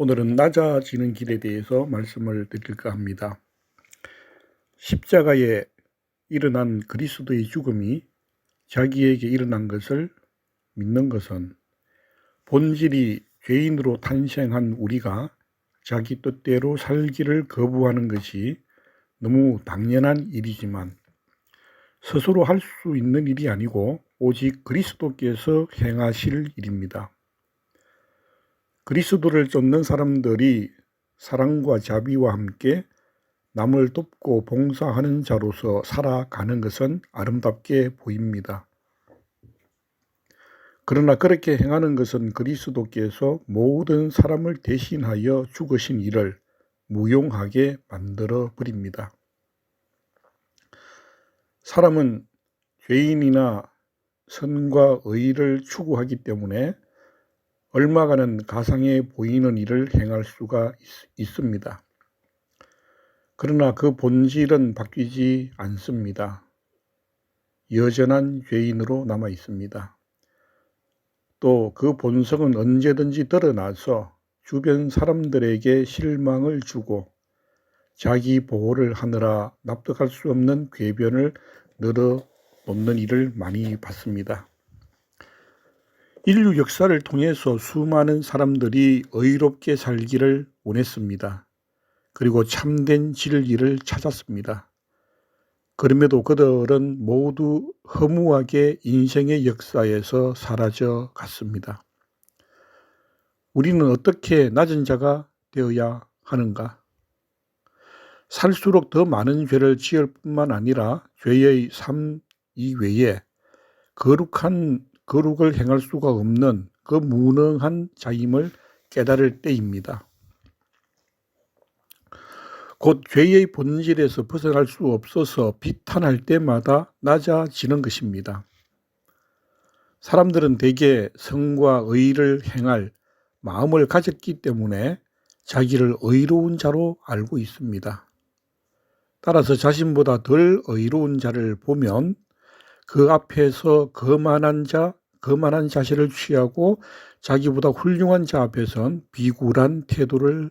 오늘은 낮아지는 길에 대해서 말씀을 드릴까 합니다. 십자가에 일어난 그리스도의 죽음이 자기에게 일어난 것을 믿는 것은 본질이 죄인으로 탄생한 우리가 자기 뜻대로 살기를 거부하는 것이 너무 당연한 일이지만 스스로 할 수 있는 일이 아니고 오직 그리스도께서 행하실 일입니다. 그리스도를 쫓는 사람들이 사랑과 자비와 함께 남을 돕고 봉사하는 자로서 살아가는 것은 아름답게 보입니다. 그러나 그렇게 행하는 것은 그리스도께서 모든 사람을 대신하여 죽으신 일을 무용하게 만들어 버립니다. 사람은 죄인이나 선과 의를 추구하기 때문에 얼마가는 가상해 보이는 일을 행할 수가 있, 습니다 그러나 그 본질은 바뀌지 않습니다. 여전한 죄인으로 남아 있습니다. 또 그 본성은 언제든지 드러나서 주변 사람들에게 실망을 주고 자기 보호를 하느라 납득할 수 없는 궤변을 늘어 놓는 일을 많이 봤습니다. 인류 역사를 통해서 수많은 사람들이 의롭게 살기를 원했습니다. 그리고 참된 진리를 찾았습니다. 그럼에도 그들은 모두 허무하게 인생의 역사에서 사라져 갔습니다. 우리는 어떻게 낮은 자가 되어야 하는가? 살수록 더 많은 죄를 지을 뿐만 아니라 죄의 삶 이외에 거룩한 거룩을 행할 수가 없는 그 무능한 자임을 깨달을 때입니다. 곧 죄의 본질에서 벗어날 수 없어서 비탄할 때마다 낮아지는 것입니다. 사람들은 대개 성과 의를 행할 마음을 가졌기 때문에 자기를 의로운 자로 알고 있습니다. 따라서 자신보다 덜 의로운 자를 보면 그 앞에서 거만한 자, 거만한 자세를 취하고 자기보다 훌륭한 자 앞에선 비굴한 태도를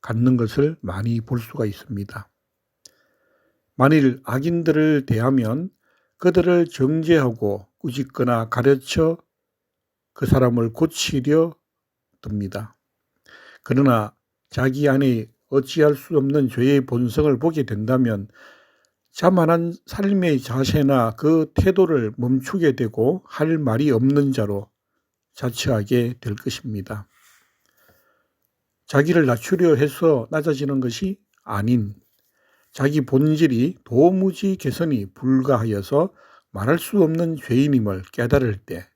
갖는 것을 많이 볼 수가 있습니다. 만일 악인들을 대하면 그들을 정죄하고 꾸짖거나 가르쳐 그 사람을 고치려 듭니다. 그러나 자기 안에 어찌할 수 없는 죄의 본성을 보게 된다면 자만한 삶의 자세나 그 태도를 멈추게 되고 할 말이 없는 자로 자처하게 될 것입니다. 자기를 낮추려 해서 낮아지는 것이 아닌 자기 본질이 도무지 개선이 불가하여서 말할 수 없는 죄인임을 깨달을 때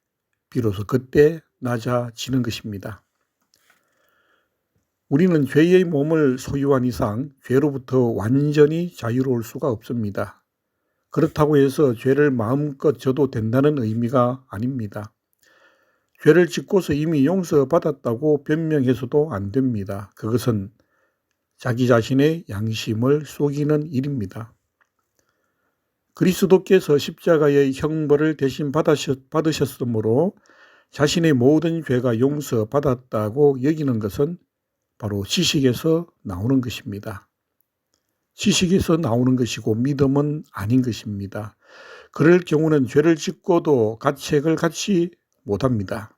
비로소 그때 낮아지는 것입니다. 우리는 죄의 몸을 소유한 이상 죄로부터 완전히 자유로울 수가 없습니다. 그렇다고 해서 죄를 마음껏 져도 된다는 의미가 아닙니다. 죄를 짓고서 이미 용서받았다고 변명해서도 안 됩니다. 그것은 자기 자신의 양심을 속이는 일입니다. 그리스도께서 십자가의 형벌을 대신 받으셨으므로 자신의 모든 죄가 용서받았다고 여기는 것은 바로 지식에서 나오는 것입니다. 지식에서 나오는 것이고 믿음은 아닌 것입니다. 그럴 경우는 죄를 짓고도 가책을 갖지 못합니다.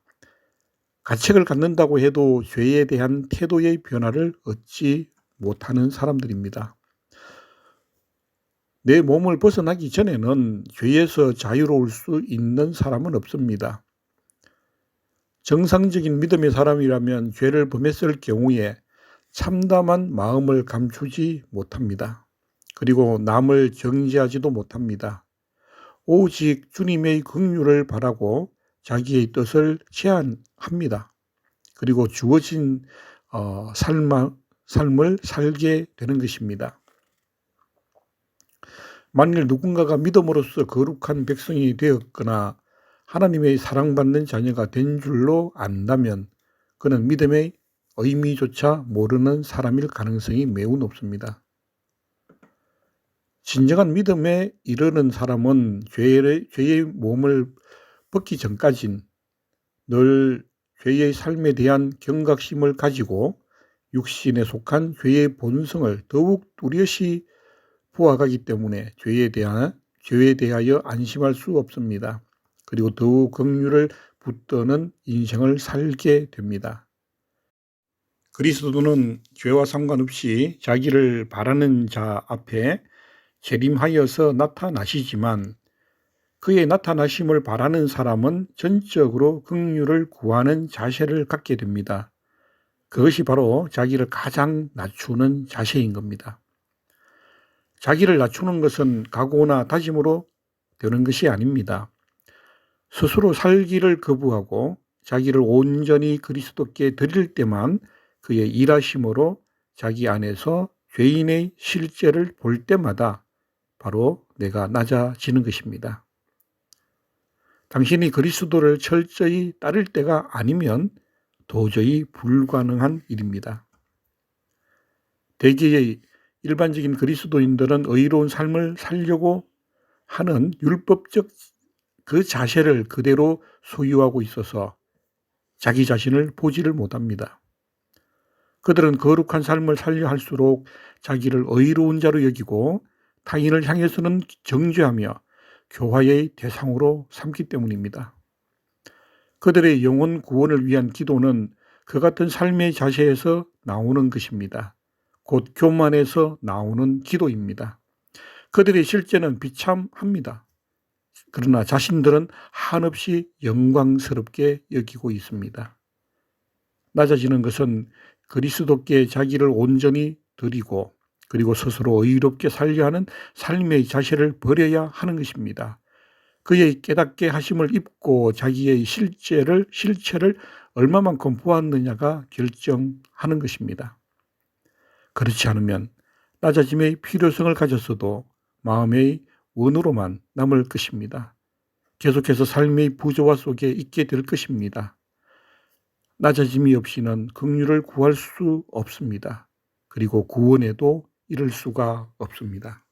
가책을 갖는다고 해도 죄에 대한 태도의 변화를 얻지 못하는 사람들입니다. 내 몸을 벗어나기 전에는 죄에서 자유로울 수 있는 사람은 없습니다. 정상적인 믿음의 사람이라면 죄를 범했을 경우에 참담한 마음을 감추지 못합니다. 그리고 남을 정지하지도 못합니다. 오직 주님의 긍휼을 바라고 자기의 뜻을 제한합니다. 그리고 주어진 어, 삶, 삶을 살게 되는 것입니다. 만일 누군가가 믿음으로써 거룩한 백성이 되었거나 하나님의 사랑받는 자녀가 된 줄로 안다면 그는 믿음의 의미조차 모르는 사람일 가능성이 매우 높습니다. 진정한 믿음에 이르는 사람은 죄의, 죄의 몸을 벗기 전까진 늘 죄의 삶에 대한 경각심을 가지고 육신에 속한 죄의 본성을 더욱 뚜렷이 보아가기 때문에 죄에 대한 죄에 대하여 안심할 수 없습니다. 그리고 더욱 긍휼을 붙드는 인생을 살게 됩니다. 그리스도는 죄와 상관없이 자기를 바라는 자 앞에 재림하여서 나타나시지만 그의 나타나심을 바라는 사람은 전적으로 긍휼을 구하는 자세를 갖게 됩니다. 그것이 바로 자기를 가장 낮추는 자세인 겁니다. 자기를 낮추는 것은 각오나 다짐으로 되는 것이 아닙니다. 스스로 살기를 거부하고 자기를 온전히 그리스도께 드릴 때만 그의 일하심으로 자기 안에서 죄인의 실제를 볼 때마다 바로 내가 낮아지는 것입니다. 당신이 그리스도를 철저히 따를 때가 아니면 도저히 불가능한 일입니다. 대개의 일반적인 그리스도인들은 의로운 삶을 살려고 하는 율법적 그 자세를 그대로 소유하고 있어서 자기 자신을 보지를 못합니다. 그들은 거룩한 삶을 살려 할수록 자기를 의로운 자로 여기고 타인을 향해서는 정죄하며 교화의 대상으로 삼기 때문입니다. 그들의 영혼 구원을 위한 기도는 그 같은 삶의 자세에서 나오는 것입니다. 곧 교만에서 나오는 기도입니다. 그들의 실제는 비참합니다. 그러나 자신들은 한없이 영광스럽게 여기고 있습니다. 낮아지는 것은 그리스도께 자기를 온전히 드리고 그리고 스스로 의롭게 살려 하는 삶의 자세를 버려야 하는 것입니다. 그의 깨닫게 하심을 입고 자기의 실제를 실체를 얼마만큼 보았느냐가 결정하는 것입니다. 그렇지 않으면 낮아짐의 필요성을 가졌어도 마음의 원으로만 남을 것입니다. 계속해서 삶의 부조화 속에 있게 될 것입니다. 낮아짐이 없이는 긍휼을 구할 수 없습니다. 그리고 구원에도 이를 수가 없습니다.